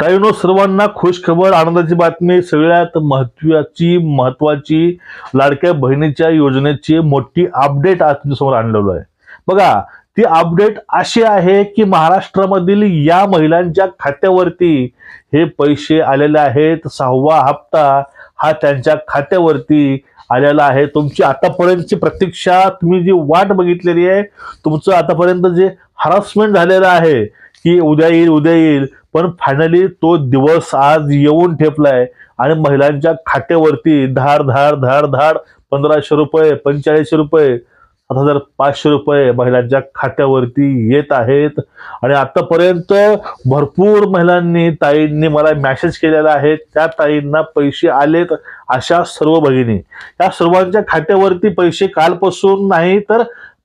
ताईनो सर्वांना खुश खबर आनंदाची बातमी सगळ्यात महत्वाची महत्वाची लाडक्या बहिणीच्या योजनेची मोठी अपडेट आज तुमच्यासमोर आणलेलो आहे. बघा ती अपडेट अशी आहे की महाराष्ट्रामधील या महिलांच्या खात्यावरती हे पैसे आलेले आहेत. सहावा हप्ता हा त्यांच्या खात्यावरती आलेला आहे. तुमची आतापर्यंतची प्रतीक्षा तुम्ही जी वाट बघितलेली आहे तुमचं आतापर्यंत जे हरासमेंट झालेलं आहे की उद्या येईल उद्या येईल पण फायनली तो दिवस आज येऊन ठेपलाय आणि महिलांच्या खात्यावरती धाड धाड धाड धाड पंधराशे रुपये पंचेचाळीसशे रुपये सात हजार पाचशे रुपये महिलांच्या खात्यावरती येत आहेत. आणि आतापर्यंत भरपूर महिलांनी ताईंनी मला मॅसेज केलेला आहे त्या ताईंना पैसे आलेत अशा सर्व भगिनी या सर्वांच्या खात्यावरती पैसे कालपासून नाही तर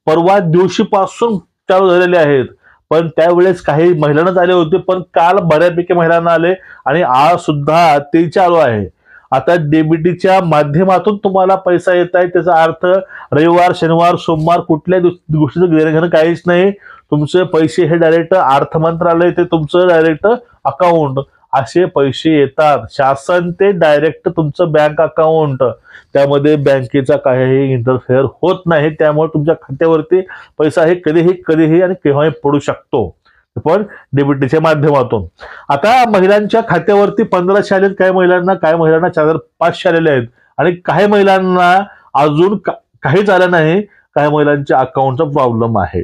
परवा दिवशीपासून चालू झालेले आहेत. पण त्यावेळेस काही महिलांनाच आले होते पण काल बऱ्यापैकी महिलांना आले आणि आज सुद्धा ते चालू आहे. आता डेबिटीच्या माध्यमातून तुम्हाला पैसा येत आहे त्याचा अर्थ रविवार शनिवार सोमवार कुठल्या गोष्टीचं घेणं काहीच नाही. तुमचे पैसे हे डायरेक्ट अर्थ मंत्रालय ते तुमचं डायरेक्ट अकाउंट असे पैसे येतात. शासन ते डायरेक्ट तुमचं बँक अकाउंट त्यामध्ये बँकेचा काहीही इंटरफेअर होत नाही. त्यामुळे तुमच्या खात्यावरती पैसा हे कधीही कधीही आणि केव्हाही पडू शकतो. पण डेबिटीच्या माध्यमातून. आता महिलांच्या खात्यावरती पंधराशे आलेत काही महिलांना काही महिलांना चार हजार पाचशे आलेले आहेत. आणि काही महिलांना अजून का- काहीच आलं नाही. काही महिलांच्या अकाउंटचा प्रॉब्लेम आहे.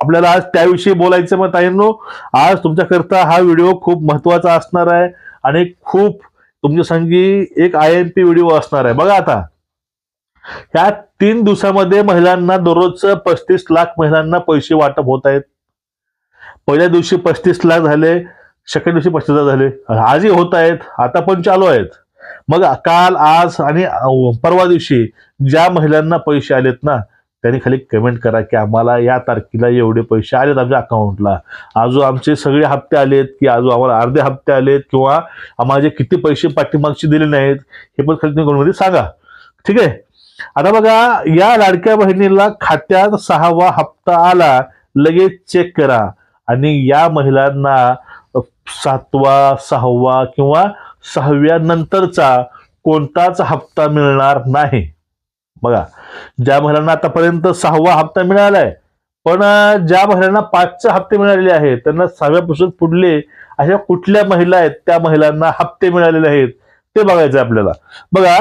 आपल्याला आज त्याविषयी बोलायचं मग ताईंनो आज तुमच्याकरता हा व्हिडिओ खूप महत्त्वाचा असणार आहे आणि खूप तुमच्या संगी एक आय एम पी व्हिडिओ असणार आहे. बघा आता ह्या तीन दिवसामध्ये महिलांना दररोजचं पस्तीस लाख महिलांना पैसे वाटप होत आहेत. पहिल्या दिवशी पस्तीस लाख झाले सेकंड दिवशी पस्तीस लाख झाले. आजही होत आहेत आता पण चालू आहेत. मग काल आज आणि परवा दिवशी ज्या महिलांना पैसे आलेत ना त्यांनी खाली कमेंट करा की आम्हाला या तारखेला एवढे पैसे आलेत आमच्या अकाउंटला आजू आमचे सगळे हप्ते आलेत की आजू आम्हाला अर्धे हप्ते आलेत किंवा आम्हाला जे किती पैसे पाठीमागचे दिले नाहीत हे पण खाली तुम्ही comment सांगा. ठीक आहे? आता बघा या लाडक्या बहिणीला खात्यात सहावा हप्ता आला लगेच चेक करा. आणि या महिलांना सातवा सहावा किंवा सहाव्या नंतरचा कोणताच हप्ता मिळणार नाही. बघा ज्या महिलांना आतापर्यंत सहावा हप्ता मिळालाय पण ज्या महिलांना पाचचे हप्ते मिळालेले आहेत त्यांना सहाव्यापासून पुढले अशा कुठल्या महिला आहेत त्या महिलांना हप्ते मिळालेले आहेत ते बघायचं आपल्याला. बघा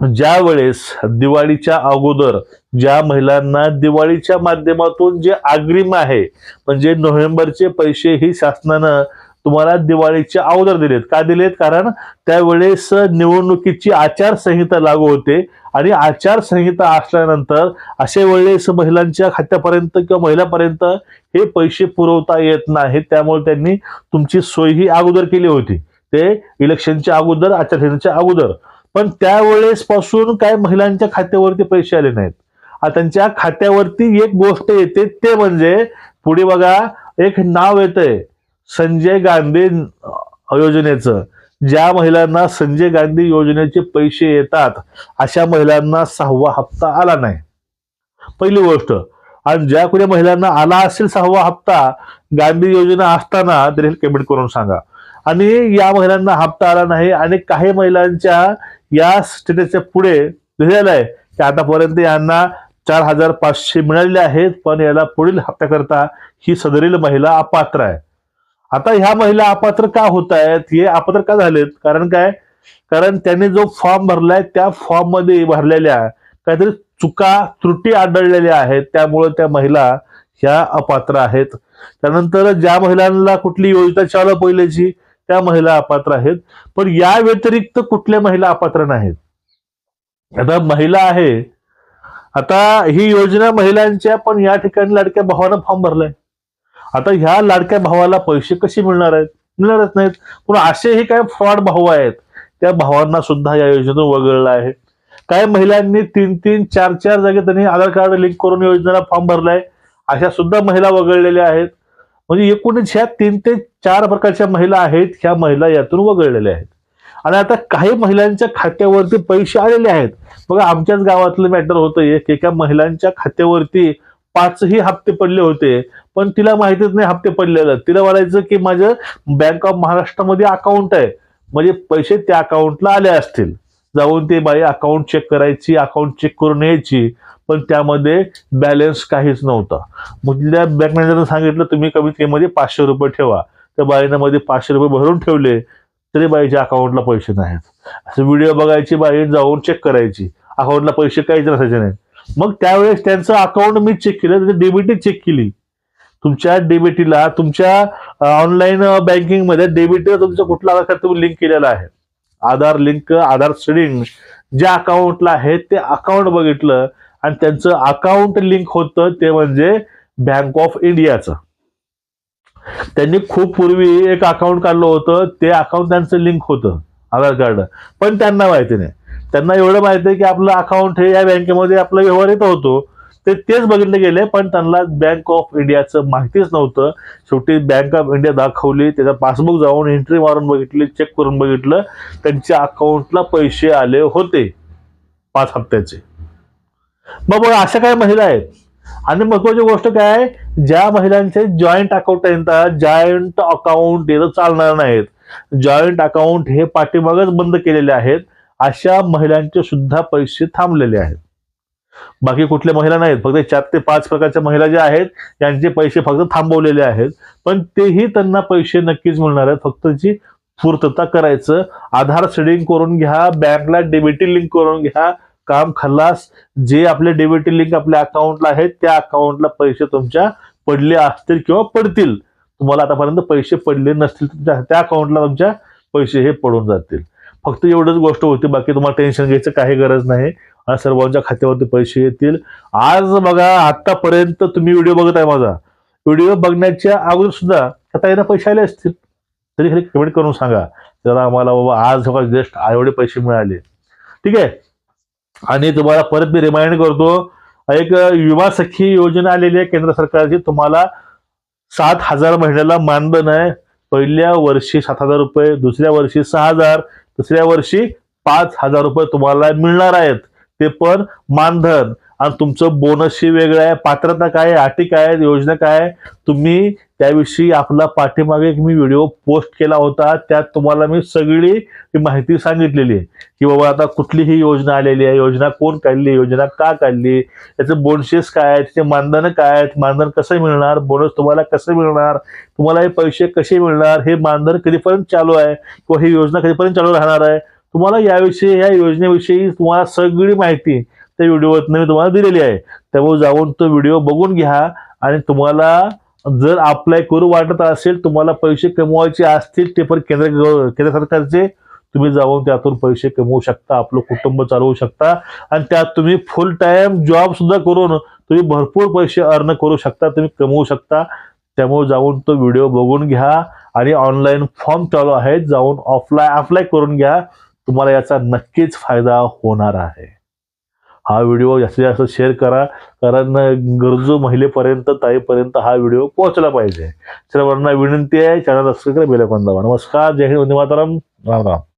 ज्या वेळेस दिवाळीच्या अगोदर ज्या महिलांना दिवाळीच्या माध्यमातून जे अग्रिम आहे म्हणजे नोव्हेंबरचे पैसे ही शासनानं तुम्हाला दिवाळीच्या अगोदर दिलेत. का दिलेत? कारण त्यावेळेस निवडणुकीची आचारसंहिता लागू होते आणि आचारसंहिता असल्यानंतर अशा वेळेस महिलांच्या खात्यापर्यंत किंवा महिलापर्यंत हे पैसे पुरवता येत नाहीत त्यामुळे त्यांनी तुमची सोय ही अगोदर केली होती. ते इलेक्शनच्या अगोदर आचारसंहितेच्या अगोदर. पण त्यावेळेस पासून काय महिलांच्या खात्यावरती पैसे आले नाहीत. त्यांच्या खात्यावरती एक गोष्ट येते ते म्हणजे पुढे बघा एक नाव येतंय. संजय गांधी योजनेचं. ज्या महिलांना संजय गांधी योजनेचे पैसे येतात अशा महिलांना सहावा हप्ता आला नाही. पहिली गोष्ट आणि ज्या कोणी महिलांना आला असेल सहावा हप्ता गांधी योजना असताना तरी कमेंट करून सांगा. आणि या महिलांना हप्ता आला नाही आणि काही महिलांच्या या स्टेटसच्या पुढे लिहिलेलं आहे की आतापर्यंत यांना चार हजार पाचशे मिळालेले आहेत पण याला पुढील हप्त्याकरता ही सदरील महिला अपात्र आहे. आता ह्या महिला अपात्र का होत आहेत हे अपात्र का झालेत? कारण काय? कारण त्यांनी जो फॉर्म भरलाय त्या फॉर्ममध्ये भरलेल्या काहीतरी चुका त्रुटी आढळलेल्या आहेत. त्यामुळे त्या महिला ह्या अपात्र आहेत. त्यानंतर ज्या महिलांना कुठली योजना चालू पहिल्याची त्या महिला अपात्र आहेत. पण या व्यतिरिक्त कुठल्या महिला अपात्र नाहीत? आता महिला आहे. आता ही योजना महिलांच्या पण या ठिकाणी लाडक्या भावानं फॉर्म भरलाय. आता ह्या लाडक्या भावाला पैसे कसे मिळणार आहेत? मिळणारच नाहीत. पण असेही काय फ्रॉड भाऊ आहेत. त्या भावांना सुद्धा या योजनेतून वगळलं आहे. काही महिलांनी तीन तीन चार चार जागे त्यांनी आधार कार्ड लिंक करून योजनेला फॉर्म भरलाय. अशा सुद्धा महिला वगळलेल्या आहेत. म्हणजे एकूणच ह्या तीन ते चार प्रकारच्या महिला आहेत ह्या महिला यातून वगळलेल्या आहेत. आणि आता काही महिलांच्या खात्यावरती पैसे आलेले आहेत. बघा आमच्याच गावातलं मॅटर होतं एक. एका महिलांच्या खात्यावरती पाचही हप्ते पडले होते पण तिला माहितीच नाही हप्ते पडलेलं. तिला म्हणायचं की माझं बँक ऑफ महाराष्ट्रामध्ये अकाउंट आहे. म्हणजे पैसे त्या अकाउंटला आले असतील. जाऊन ते बाई अकाउंट चेक करायची अकाउंट चेक करून यायची पण त्यामध्ये बॅलन्स काहीच नव्हता. मग तिला बँक मॅनेजरनं सांगितलं तुम्ही कमीत कमी मध्ये पाचशे रुपये ठेवा. त्या बाईनं मध्ये पाचशे रुपये भरून ठेवले तरी बाईच्या अकाउंटला पैसे नाहीत. असं व्हिडिओ बघायची बाई जाऊन चेक करायची. अकाउंटला पैसे काहीच नसायचे नाही मग त्यावेळेस त्यांचं अकाउंट मी चेक केलं त्याची डेबिटी चेक केली. तुमच्या डेबिटीला तुमच्या ऑनलाईन बँकिंगमध्ये डेबिटला तुमचा कुठला आधार कार्ड तुम्ही लिंक केलेला आहे. आधार लिंक आधार सेडिंग ज्या अकाउंटला आहे ते अकाउंट बघितलं आणि त्यांचं अकाउंट लिंक होतं ते म्हणजे बँक ऑफ इंडियाचं त्यांनी खूप पूर्वी एक अकाउंट काढलं होतं ते अकाउंट त्यांचं लिंक होतं आधार कार्ड. पण त्यांना माहिती नाही. त्यांना एवढं माहिती आहे की आपलं अकाउंट हे या बँकेमध्ये आपला व्यवहार येत होतो. ते तेच बघितले गेले पण त्यांना बँक ऑफ इंडियाचं माहितीच नव्हतं. शेवटी बँक ऑफ इंडिया दाखवली त्याचा पासबुक जाऊन एंट्री मारून बघितली चेक करून बघितलं. त्यांच्या अकाउंटला पैसे आले होते पाच हप्त्याचे. मग बघा अशा काही महिला आहेत. आणि महत्वाची गोष्ट काय आहे, ज्या महिलांचे जॉईंट अकाउंट आहेत जॉईंट अकाउंट हे चालणार नाहीत. जॉईंट अकाउंट हे पाठीमागच बंद केलेले आहेत. अशा महिलांचे सुद्धा पैसे थांबलेले आहेत. बाकी कुठल्या महिला नाहीत फक्त चार ते पाच प्रकारच्या महिला ज्या आहेत यांचे पैसे फक्त थांबवलेले आहेत. पण तेही त्यांना पैसे नक्कीच मिळणार आहेत. फक्त जी पूर्तता करायचं आधार सेडिंग करून घ्या बँकला डेबिटी लिंक करून घ्या काम खल्लास जे आपले डेबिटी लिंक आपल्या अकाउंटला आहेत त्या अकाउंटला पैसे तुमच्या पडले असतील किंवा पडतील. तुम्हाला आतापर्यंत पैसे पडले नसतील त्या अकाउंटला तुमच्या पैसे हे पडून जातील. फक्त एवढंच गोष्ट होती बाकी तुम्हाला टेन्शन घ्यायचं काही गरज नाही. आणि सर्वांच्या खात्यावरती पैसे येतील. आज बघा आतापर्यंत तुम्ही व्हिडिओ बघत आहे माझा. व्हिडिओ बघण्याच्या अगोदर सुद्धा आता यांना पैसे आले असतील. तरी खाली कमेंट करून सांगा. जरा आम्हाला बाबा आज जस्ट एवढे पैसे मिळाले. ठीक आहे? आणि तुम्हाला परत मी रिमाइंड करतो एक विमा सखी योजना आलेली आहे केंद्र सरकारची. तुम्हाला सात हजार महिन्याला मानधन आहे. पहिल्या वर्षी सात हजार रुपये दुसऱ्या वर्षी सहा हजार. तिसऱ्या वर्षी पाच हजार रुपये तुम्हाला मिळणार आहेत. ते पण मानधन. आणि तुमचं बोनसही वेगळं आहे. पात्रता काय आहे? अटी काय आहेत? योजना काय आहे? तुम्ही त्याविषयी आपला पाठीमागे एक मी व्हिडिओ पोस्ट केला होता. त्यात तुम्हाला मी सगळी ही माहिती सांगितलेली आहे की बाबा आता कुठली ही योजना आलेली आहे. योजना कोण काढली? योजना का काढली? त्याचे बोनसेस काय आहेत? त्याचे मानधन काय आहेत? मानधन कसं मिळणार? बोनस तुम्हाला कसं मिळणार? तुम्हाला हे पैसे कसे मिळणार? हे मानधन कधीपर्यंत चालू आहे? किंवा ही योजना कधीपर्यंत चालू राहणार आहे? तुम्हाला याविषयी या योजनेविषयी तुम्हाला सगळी माहिती त्या व्हिडिओवरनं मी तुम्हाला दिलेली आहे. त्यामुळे जाऊन तो व्हिडिओ बघून घ्या आणि तुम्हाला जर अप्लाय करू वाटत असेल तुम्हाला पैसे कमवायचे असतील ते पण केंद्र केंद्र सरकारचे तुम्ही जाऊन त्यातून पैसे कमवू शकता आपलं कुटुंब चालवू शकता. आणि त्यात तुम्ही फुल टाइम जॉब सुद्धा करून तुम्ही भरपूर पैसे अर्न करू शकता तुम्ही कमवू शकता. त्यामुळे जाऊन तो व्हिडिओ बघून घ्या आणि ऑनलाईन फॉर्म चालू आहेत जाऊन ऑफलाय अप्लाय करून घ्या. तुम्हाला याचा नक्कीच फायदा होणार आहे. हा व्हिडिओ जास्तीत जास्त शेअर करा. कारण गरजू महिलेपर्यंत ताईपर्यंत हा व्हिडिओ पोहोचला पाहिजे. सर्वांना विनंती आहे चॅनल सबस्क्राईब करा बेल दाबा. नमस्कार जय हिंद वंदे मातरम. राम राम.